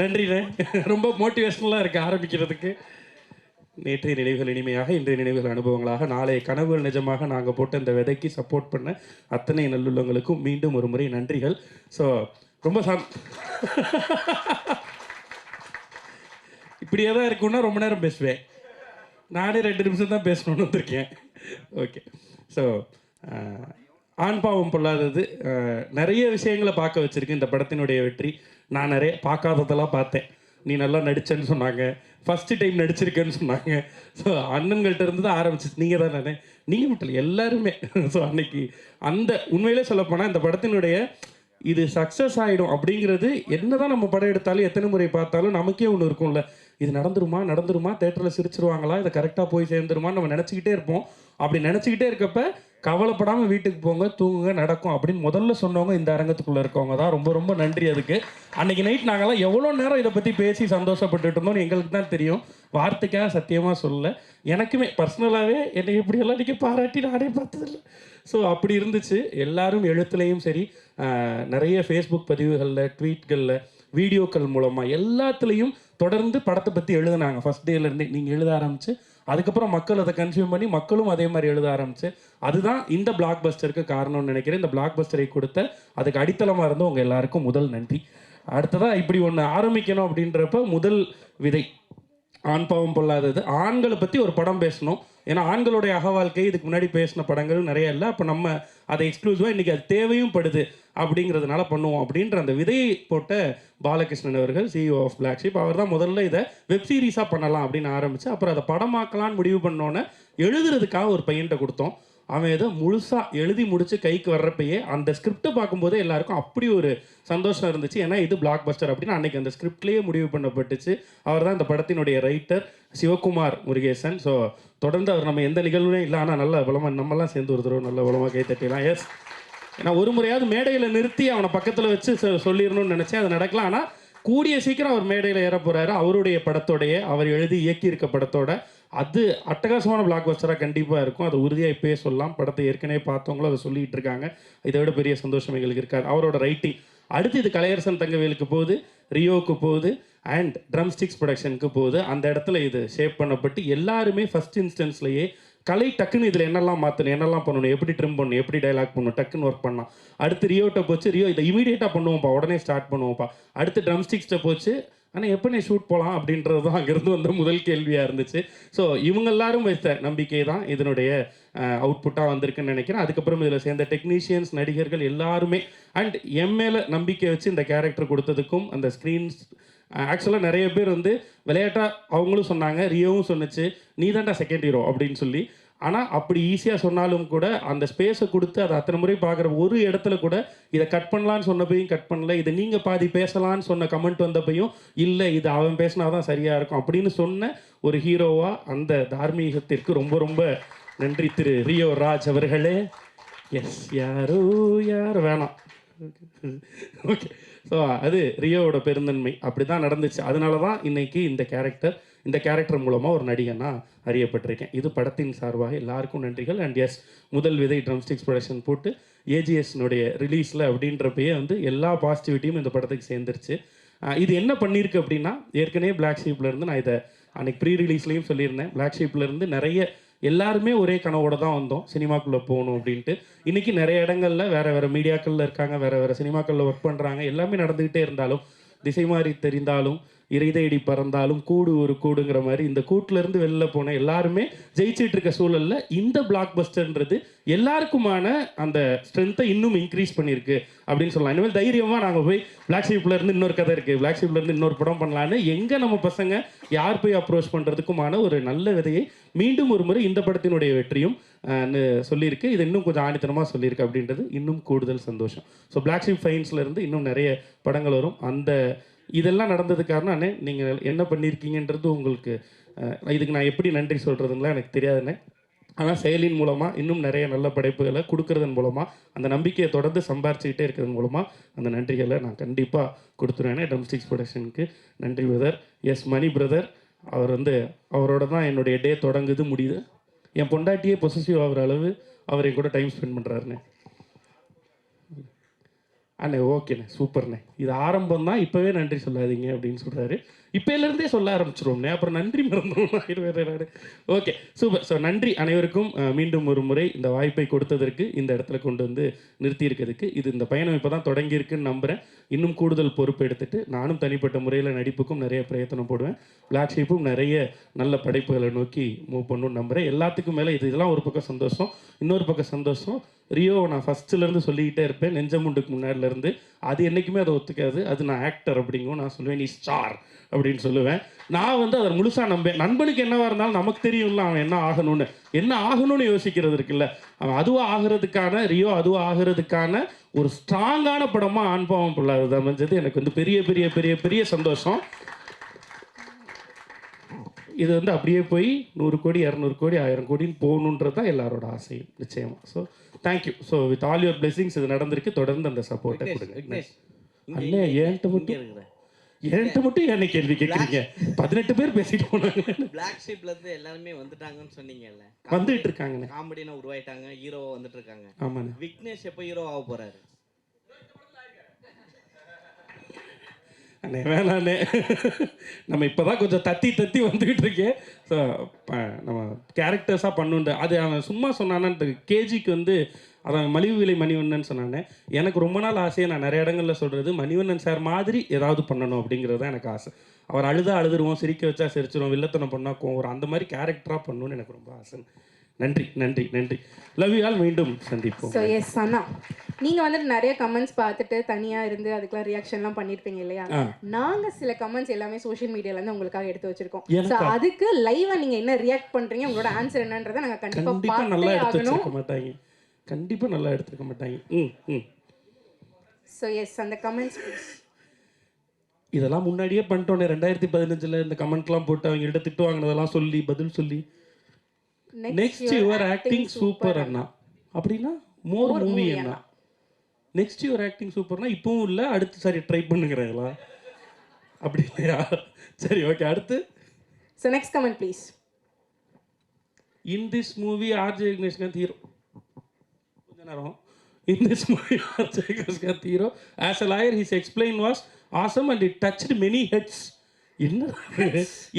நன்றிண்ணே. ரொம்ப மோட்டிவேஷ்னலாக இருக்கு ஆரம்பிக்கிறதுக்கு. நேற்றைய நினைவுகள் இனிமையாக இன்றைய நினைவுகள் அனுபவங்களாக நாளைய கனவுகள் நிஜமாக நாங்கள் போட்டு இந்த விதைக்கு சப்போர்ட் பண்ண அத்தனை நல்லுள்ளங்களுக்கும் மீண்டும் ஒரு முறை நன்றிகள். ஸோ ரொம்ப சந் இப்படியே தான் இருக்குன்னா ரொம்ப நேரம் பேசுவேன். நானே ரெண்டு நிமிஷம் தான் பேசணும்னு வந்திருக்கேன். ஓகே ஸோ ஆண் பாவம் பொல்லாதது. நிறைய விஷயங்களை பார்க்க வச்சுருக்கு இந்த படத்தினுடைய வெற்றி. நான் நிறைய பார்க்காததெல்லாம் பார்த்தேன். நீ நல்லா நடிச்சேன்னு சொன்னாங்க. ஃபஸ்ட்டு டைம் நடிச்சிருக்கேன்னு சொன்னாங்க. ஸோ அண்ணன்கள்ட்ட இருந்து தான் ஆரம்பிச்சிச்சு நீங்கள் தான் நானே நீங்கள் மட்டும் இல்லை எல்லாருமே. ஸோ அன்னைக்கு அந்த உண்மையிலே சொல்லப்போனால் இந்த படத்தினுடைய இது சக்ஸஸ் ஆகிடும் அப்படிங்கிறது என்னதான் நம்ம படம் எடுத்தாலும் எத்தனை முறை பார்த்தாலும் நமக்கே ஒன்று இருக்கும்ல. இது நடந்துருமா? நடந்துருமா? தேட்டரில் சிரிச்சிருவாங்களா? இதை கரெக்டாக போய் சேர்ந்துருமான்னு நம்ம நினச்சிக்கிட்டே இருப்போம். அப்படி நினச்சிக்கிட்டே இருக்கப்ப கவலைப்படாமல் வீட்டுக்கு போங்க தூங்குங்க நடக்கும் அப்படின்னு முதல்ல சொன்னவங்க இந்த அரங்கத்துக்குள்ளே இருக்கவங்க தான். ரொம்ப ரொம்ப நன்றி அதுக்கு. அன்னைக்கு நைட் நாங்கள்லாம் எவ்வளோ நேரம் இதை பற்றி பேசி சந்தோஷப்பட்டுட்டு இருந்தோம்னு எங்களுக்கு தான் தெரியும். வார்த்தைக்காக சத்தியமாக சொல்லல. எனக்குமே பர்சனலாகவே என்னை இப்படியெல்லாம் நீங்கள் பாராட்டி நானே பார்த்ததில்ல. ஸோ அப்படி இருந்துச்சு. எல்லாரும் எழுத்துலேயும் சரி நிறைய ஃபேஸ்புக் பதிவுகளில் ட்வீட்களில் வீடியோக்கள் மூலமாக எல்லாத்துலேயும் தொடர்ந்து படத்தை பற்றி எழுதுனாங்க. ஃபஸ்ட் டேலேருந்து நீங்கள் எழுத ஆரம்பிச்சு அதுக்கப்புறம் மக்கள் அதை கன்சியூம் பண்ணி மக்களும் அதே மாதிரி எழுத ஆரம்பிச்சு அதுதான் இந்த பிளாக் பஸ்டருக்கு காரணம்னு நினைக்கிறேன். இந்த பிளாக் பஸ்டரை கொடுத்த அதுக்கு அடித்தளமாக இருந்து உங்கள் எல்லாருக்கும் முதல் நன்றி. அடுத்ததாக இப்படி ஒன்று ஆரம்பிக்கணும் அப்படின்றப்ப முதல் விதை. ஆண் பாவம் பொல்லாதது. ஆண்களை பற்றி ஒரு படம் பேசணும். ஏன்னா ஆண்களுடைய அக வாழ்க்கை இதுக்கு முன்னாடி பேசின படங்கள் நிறைய இல்லை. அப்போ நம்ம அதை எக்ஸ்க்ளூசிவாக இன்றைக்கி அது தேவையும் படுது அப்படிங்கிறதுனால பண்ணுவோம் அப்படின்ற அந்த விதையை போட்ட பாலகிருஷ்ணன் அவர்கள் சிஇஓ ஆஃப் பிளாக்ஷிப் அவர் தான் முதல்ல இதை வெப் சீரிஸாக பண்ணலாம் அப்படின்னு ஆரம்பித்து அப்புறம் அதை படமாக்கலான்னு முடிவு பண்ணோன்னே எழுதுறதுக்காக ஒரு பையன்கிட்ட கொடுத்தோம். அவன் ஏதோ முழுசாக எழுதி முடித்து கைக்கு வர்றப்பயே அந்த ஸ்கிரிப்டை பார்க்கும்போதே எல்லாருக்கும் அப்படி ஒரு சந்தோஷம் இருந்துச்சு. ஏன்னா இது பிளாக் பஸ்டர் அப்படின்னு அன்றைக்கி அந்த ஸ்கிரிப்ட்லேயே முடிவு பண்ணப்பட்டுச்சு. அவர் தான் இந்த படத்தினுடைய ரைட்டர் சிவகுமார் முருகேசன். ஸோ தொடர்ந்து அவர் நம்ம எந்த நிகழ்வுலையும் இல்லை ஆனால் நல்ல பலமாக நம்மலாம் சேர்ந்து ஒரு தடவை நல்ல பலமாக கை தட்டிடலாம். எஸ் ஏன்னா ஒரு முறையாவது மேடையில் நிறுத்தி அவனை பக்கத்தில் வச்சு சொ- சொல்லிடணும்னு நினச்சேன். அது நடக்கலாம் ஆனால் கூடிய சீக்கிரம் அவர் மேடையில் ஏற போகிறாரு அவருடைய படத்தோடைய அவர் எழுதி இயக்கியிருக்க படத்தோட அது அட்டகாசமான பிளாக் பஸ்டராக கண்டிப்பாக இருக்கும். அதை உறுதியாக இப்போயே சொல்லலாம். படத்தை ஏற்கனவே பார்த்தவங்களும் அதை சொல்லிகிட்டு இருக்காங்க. இதை விட பெரிய சந்தோஷம் எங்களுக்கு இருக்காது. அவரோட ரைட்டிங் அடுத்து இது கலையரசன் தங்கவேலுக்கு போகுது ரியோவுக்கு போகுது அண்ட் ட்ரம் ஸ்டிக்ஸ் ப்ரொடக்ஷனுக்கு போகுது. அந்த இடத்துல இது ஷேப் பண்ணப்பட்டு எல்லாருமே ஃபஸ்ட் இன்ஸ்டன்ஸ்லேயே கலை டக்குன்னு இதில் என்னெல்லாம் மாற்றணும் என்னெல்லாம் பண்ணணும் எப்படி ட்ரிம் பண்ணணும் எப்படி டைலாக் பண்ணணும் டக்குன்னு ஒர்க் பண்ணலாம். அடுத்து ரியோட்ட போச்சு ரியோ இதை இமீடியட்டாக பண்ணுவோம்ப்பா உடனே ஸ்டார்ட் பண்ணுவோம்ப்பா. அடுத்து ட்ரம் ஸ்டிக்ஸ்ட்டை போச்சு ஆனால் எப்போ நீ ஷூட் போகலாம் அப்படின்றது தான் அங்கேருந்து வந்த முதல் கேள்வியாக இருந்துச்சு. ஸோ இவங்க எல்லாரும் வைத்த நம்பிக்கை தான் இதனுடைய அவுட்புட்டாக வந்திருக்குன்னு நினைக்கிறேன். அதுக்கப்புறம் இதில் சேர்ந்த டெக்னீஷியன்ஸ் நடிகர்கள் எல்லாருமே அண்ட் எம் மேலே நம்பிக்கை வச்சு இந்த கேரக்டர் கொடுத்ததுக்கும் அந்த ஸ்க்ரீன்ஸ் ஆக்சுவலாக நிறைய பேர் வந்து விளையாட்டாக அவங்களும் சொன்னாங்க ரியோவும் சொன்னுச்சு நீ தான்டா செகண்ட் ஹீரோ அப்படின்னு சொல்லி. ஆனால் அப்படி ஈஸியாக சொன்னாலும் கூட அந்த ஸ்பேஸை கொடுத்து அதை அத்தனை முறை பார்க்குற ஒரு இடத்துல கூட இதை கட் பண்ணலான்னு சொன்னப்பையும் கட் பண்ணல. இதை நீங்கள் பாதி பேசலான்னு சொன்ன கமெண்ட் வந்தப்பையும் இல்லை இது அவன் பேசினா தான் சரியாக இருக்கும். அப்படின்னு சொன்ன ஒரு ஹீரோவாக அந்த தார்மீகத்திற்கு ரொம்ப ரொம்ப நன்றி திரு ரியோ ராஜ் அவர்களே. எஸ் யாரோ யார் வேணாம். ஓகே ஸோ அது ரியோவோட பெருந்தன்மை. அப்படி தான் நடந்துச்சு. அதனால தான் இன்னைக்கு இந்த கேரக்டர் இந்த கேரக்டர் மூலமாக ஒரு நடிகனா அறியப்பட்டிருக்கேன். இது படத்தின் சார்பாக எல்லாருக்கும் நன்றிகள். அண்ட் எஸ் முதல் விதை ட்ரம்ஸ்டிக்ஸ் ப்ரொடக்ஷன் போட்டு ஏஜிஎஸ்னுடைய ரிலீஸில் அப்படின்றப்பயே வந்து எல்லா பாசிட்டிவிட்டியும் இந்த படத்துக்கு சேர்ந்துருச்சு. இது என்ன பண்ணியிருக்கு அப்படின்னா ஏற்கனவே பிளாக் ஷீப்லேருந்து நான் இதை அன்றைக்கி ப்ரீ ரிலீஸ்லேயும் சொல்லியிருந்தேன் பிளாக் ஷீப்லேருந்து நிறைய எல்லாருமே ஒரே கனவோட தான் வந்தோம். சினிமாக்குள்ளே போகணும் அப்படின்ட்டு. இன்றைக்கி நிறைய இடங்களில் வேறு வேறு மீடியாக்களில் இருக்காங்க வேறு வேறு சினிமாக்களில் ஒர்க் பண்ணுறாங்க எல்லாமே நடந்துக்கிட்டே இருந்தாலும் திசை மாறி தெரிந்தாலும் இறை தேடி பறந்தாலும் கூடு ஒரு கூடுங்கிற மாதிரி இந்த கூட்டிலேருந்து வெளில போன எல்லாருமே ஜெயிச்சிட்டு இருக்க சூழலில் இந்த பிளாக் பஸ்டர்ன்றது எல்லாருக்குமான அந்த ஸ்ட்ரென்த்தை இன்னும் இன்க்ரீஸ் பண்ணியிருக்கு அப்படின்னு சொல்லலாம். இனிமேல் தைரியமாக நாங்கள் போய் பிளாக் ஷீப்லேருந்து இன்னொரு கதை இருக்குது பிளாக் ஷீப்லேருந்து இன்னொரு படம் பண்ணலான்னு எங்கே நம்ம பசங்க யார் போய் அப்ரோச் பண்ணுறதுக்குமான ஒரு நல்ல விதையை மீண்டும் ஒரு முறை இந்த படத்தினுடைய வெற்றியும் சொல்லியிருக்கு. இது இன்னும் கொஞ்சம் ஆணித்தனமாக சொல்லியிருக்கு அப்படின்றது இன்னும் கூடுதல் சந்தோஷம். ஸோ பிளாக் ஷீப் ஃபைன்ஸ்லேருந்து இன்னும் நிறைய படங்கள் வரும். அந்த இதெல்லாம் நடந்தது காரணம் நீங்கள் என்ன பண்ணியிருக்கீங்கன்றது உங்களுக்கு இதுக்கு நான் எப்படி நன்றி சொல்கிறதுங்களா எனக்கு தெரியாதுண்ணே. ஆனால் செயலின் மூலமாக இன்னும் நிறைய நல்ல படைப்புகளை கொடுக்கறதன் மூலமாக அந்த நம்பிக்கையை தொடர்ந்து சம்பாரிச்சுக்கிட்டே இருக்கிறது மூலமாக அந்த நன்றிகளை நான் கண்டிப்பாக கொடுத்துருவேன் ட்ரம்ஸ்டிக்ஸ் ப்ரொடக்ஷனுக்கு நன்றி பிரதர் எஸ் மணி பிரதர் அவர் வந்து அவரோட தான் என்னுடைய டே தொடங்குது முடியுது. என் பொண்டாட்டியே பொசசிவ் ஆகிற அளவு அவர் என் கூட டைம் ஸ்பெண்ட் பண்ணுறாருண்ணே அண்ணே ஓகேண்ணே சூப்பர்ண்ணே. இது ஆரம்பம் தான் இப்போவே நன்றி சொல்லாதீங்க அப்படின்னு சொல்கிறாரு இப்போலேருந்தே சொல்ல ஆரம்பிச்சிருவோம்னே. அப்புறம் நன்றி மறந்துடும் ஓகே சூப்பர் ஸோ நன்றி அனைவருக்கும் மீண்டும் ஒரு முறை இந்த வாய்ப்பை கொடுத்ததற்கு இந்த இடத்துல கொண்டு வந்து நிறுத்தி இருக்கிறதுக்கு இது இந்த பயணம் இப்போ தான் தொடங்கியிருக்குன்னு நம்புகிறேன் இன்னும் கூடுதல் பொறுப்பு எடுத்துட்டு நானும் தனிப்பட்ட முறையில் நடிப்புக்கும் நிறைய பிரயத்தனம் போடுவேன். பிளாக் ஷீப்பும் நிறைய நல்ல படைப்புகளை நோக்கி மூவ் பண்ணணும்னு நம்புகிறேன் எல்லாத்துக்கும் மேலே இது இதெல்லாம் ஒரு பக்கம் சந்தோஷம் இன்னொரு பக்கம் சந்தோஷம். ரியோ நான் ஃபஸ்ட்டுலேருந்து சொல்லிக்கிட்டே இருப்பேன். நெஞ்சமுண்டுக்கு முன்னாடிலேருந்து. அது என்றைக்குமே அதை ஒத்துக்காது. அது நான் ஆக்டர் அப்படிங்கும் நான் சொல்லுவேன். நீ ஸ்டார் அப்படின்னு சொல்லுவேன். நான் வந்து அதை முழுசாக நம்பேன் நண்பனுக்கு என்னவா இருந்தாலும் நமக்கு தெரியும்ல அவன் என்ன ஆகணும்னு. என்ன ஆகணும்னு யோசிக்கிறது இருக்குல்ல. அவன் அதுவாக ஆகிறதுக்கான ரியோ அதுவாக ஆகிறதுக்கான ஒரு ஸ்ட்ராங்கான படமாக ஆண்பாவம் பிள்ளாது அமைஞ்சது எனக்கு வந்து பெரிய பெரிய பெரிய பெரிய சந்தோஷம். இது வந்து அப்படியே போய் நூறு கோடி இரநூறு கோடி ஆயிரம் கோடின்னு போகணுன்றது தான் எல்லாரோட ஆசையும் நிச்சயமா. So thank you so with all your blessings இது நடந்திருக்கு. தொடர்ந்து அந்த சப்போர்ட்டை கொடுங்க. அண்ணே ஏன்ட்ட மட்டும்? என்கிட்ட மட்டும் என்ன கேள்வி கேட்குறீங்க பதினெட்டு பேர் பேசிட்டு போனாங்க. பிளாக் ஷீப்ல இருந்து எல்லாருமே வந்துட்டாங்கன்னு சொன்னீங்கல்ல. வந்துட்டு இருக்காங்கண்ணே. காமெடினா உருவாயிட்டாங்க ஹீரோவா வந்துட்டு இருக்காங்க. ஆமாண்ணே. விக்னேஷ் எப்போ ஹீரோ ஆக போறாரு? அண்ணே வேணாண்ணே. நம்ம இப்போ தான் கொஞ்சம் தத்தி தத்தி வந்துக்கிட்டு இருக்கேன் ஸோ நம்ம கேரக்டர்ஸாக பண்ணுண்டு. அது அவன் சும்மா சொன்னான்னு கேஜிக்கு வந்து அவன் மலிவு விலை மணிவண்ணன் சொன்னானே. எனக்கு ரொம்ப நாள் ஆசையை நான் நிறைய இடங்களில் சொல்கிறது மணிவண்ணன் சார் மாதிரி ஏதாவது பண்ணணும் அப்படிங்கிறது தான் எனக்கு ஆசை. அவர் அழுதா அழுதுருவோம் சிரிக்க வச்சா சிரிச்சிருவோம் வில்லத்தனம் பண்ணா கோவம் அந்த மாதிரி கேரக்டராக பண்ணணும்னு எனக்கு ரொம்ப ஆசை நன்றி நன்றி நன்றி. லவ் யூ ஆல் மீண்டும் சந்திப்போம். ஸோ எஸ் அண்ணா நீங்க வந்துட்டு நிறைய கமெண்ட்ஸ் பார்த்துட்டு தனியா இருந்து அதுக்கெல்லாம் ரியாக்ஷன்லாம் பண்ணிருப்பீங்க இல்லையா. நாங்க சில கமெண்ட்ஸ் எல்லாமே சோஷியல் மீடியால இருந்து உங்களுக்காக எடுத்து வச்சிருக்கோம். ஸோ? அதுக்கு லைவா நீங்க என்ன ரியாக்ட் பண்றீங்க? உங்களோட ஆன்சர் என்னன்றதை நாங்க கண்டிப்பா கண்டிப்பா நல்லா பார்த்தே ஆகணும். மாட்டாங்க. கண்டிப்பா நல்லா எடுத்துருக்க மாட்டாங்க. ம் ம். ஸோ எஸ் அந்த கமெண்ட்ஸ் இதெல்லாம் முன்னாடியே பண்ணிட்டோன்னே ரெண்டாயிரத்தி பதினஞ்சுல இந்த கமெண்ட்லாம் போட்டு அவங்க கிட்ட திட்டு வாங்கினதெல்லாம் சொல்லி பதில் சொல்லி நெக்ஸ்ட் யுவர் ஆக்டிங் சூப்பர் அண்ணா. அப்படின்னா மோர் மூவி அண்ணா. நெக்ஸ்ட் யுவர் ஆக்டிங் சூப்பர்னா இப்பவும் இல்லை அடுத்து சரி ட்ரை பண்ணுங்கிறீங்களா அப்படி இல்லையா? சரி ஓகே அடுத்து. So next comment please in this movie RJ Vigneshkanth hero கொஞ்ச நேரம். In this movie RJ Vigneshkanth hero as a lawyer his explain was awesome and it touched many heads என்ன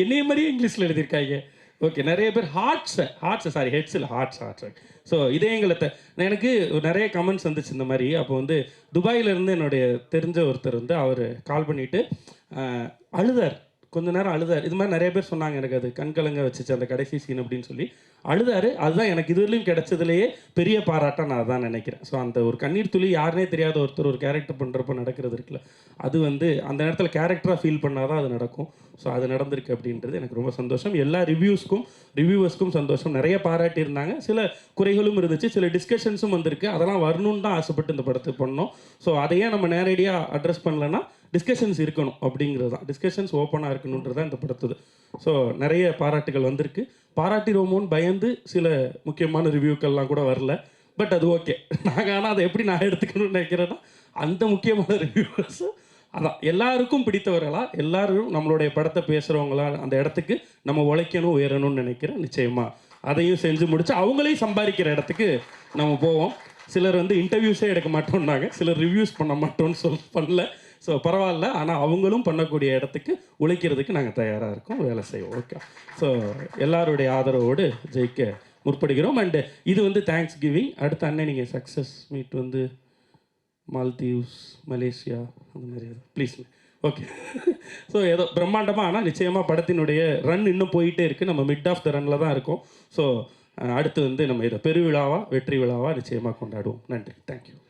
என்னைய மாதிரியே இங்கிலீஷில் எழுதியிருக்காங்க ஓகே நிறைய பேர் ஹார்ட்ஸை ஹார்ட்ஸை சாரி ஹெட்ஸில் ஹார்ட்ஸ் ஹார்ட்ஸ் ஸோ இதயங்களை த- எனக்கு நிறைய கமெண்ட்ஸ் வந்துச்சு இந்த மாதிரி. அப்போ வந்து துபாயிலேருந்து என்னுடைய தெரிஞ்ச ஒருத்தர் வந்து அவர் கால் பண்ணிட்டு அழுதார். கொஞ்ச நேரம் அழுதார். இது மாதிரி நிறைய பேர் சொன்னாங்க எனக்கு அது கண்கலங்க வச்சுச்சு அந்த கடைசி சீன் அப்படின்னு சொல்லி. அழுதாரு. அதுதான் எனக்கு இதுவரையும் கிடைச்சதுலேயே பெரிய பாராட்டாக நான் அதான் நினைக்கிறேன். ஸோ அந்த ஒரு கண்ணீர் துளி யாருனே தெரியாத ஒருத்தர் ஒரு கேரக்டர் பண்ணுறப்போ நடக்கிறது இருக்குல்ல அது வந்து அந்த நேரத்தில் கேரக்டராக ஃபீல் பண்ணாதான் அது நடக்கும். ஸோ அது நடந்திருக்கு அப்படின்றது எனக்கு ரொம்ப சந்தோஷம். எல்லா ரிவ்யூஸ்க்கும் ரிவ்யூவர்ஸ்க்கும் சந்தோஷம். நிறைய பாராட்டியிருந்தாங்க. சில குறைகளும் இருந்துச்சு. சில டிஸ்கஷன்ஸும் வந்திருக்கு. அதெல்லாம் வரணும்னு தான் ஆசைப்பட்டு இந்த படத்தை பண்ணோம் ஸோ அதையே நம்ம நேரடியாக அட்ரஸ் பண்ணலன்னா டிஸ்கஷன்ஸ் இருக்கணும் அப்படிங்கிறது தான். டிஸ்கஷன்ஸ் ஓப்பனாக இருக்கணுன்றது தான் இந்த படத்துது ஸோ நிறைய பாராட்டுகள் வந்திருக்கு. பாராட்டிடுவோமோன்னு பயந்து சில முக்கியமான ரிவ்யூக்கள்லாம் கூட வரல. பட் அது ஓகே நாங்கள் ஆனால் அதை எப்படி நான் எடுத்துக்கணும்னு நினைக்கிறேன்னா அந்த முக்கியமான ரிவ்யூவர்ஸும் அதான். எல்லாருக்கும் பிடித்தவர்களா எல்லாரும் நம்மளுடைய படத்தை பேசுகிறவங்களா அந்த இடத்துக்கு நம்ம உழைக்கணும் உயரணும்னு நினைக்கிறேன். நிச்சயமாக அதையும் செஞ்சு முடிச்சு அவங்களையும் சம்பாதிக்கிற இடத்துக்கு நம்ம போவோம். சிலர் வந்து இன்டர்வியூஸே எடுக்க மாட்டோம்னாங்க. சிலர் ரிவ்யூஸ் பண்ண மாட்டோம்னு சொல் பண்ணல. ஸோ பரவாயில்ல. ஆனால் அவங்களும் பண்ணக்கூடிய இடத்துக்கு உழைக்கிறதுக்கு நாங்கள் தயாராக இருக்கோம். வேலை செய்வோம். ஓகே ஸோ எல்லாருடைய ஆதரவோடு ஜெயிக்க முற்படுகிறோம். அண்டு இது வந்து தேங்க்ஸ் கிவிங் அடுத்த அண்ணன் நீங்கள் சக்ஸஸ் மீட் வந்து மால்தீவ்ஸ் மலேசியா அந்த மாதிரி. ப்ளீஸ் ஓகே ஸோ ஏதோ பிரம்மாண்டமாக ஆனால் நிச்சயமாக படத்தினுடைய ரன் இன்னும் போயிட்டே இருக்குது நம்ம மிட் ஆஃப் த ரன்னில் தான் இருக்கோம். ஸோ அடுத்து வந்து நம்ம இதை பெருவிழாவாக வெற்றி விழாவாக நிச்சயமாக கொண்டாடுவோம். நன்றி. தேங்க்யூ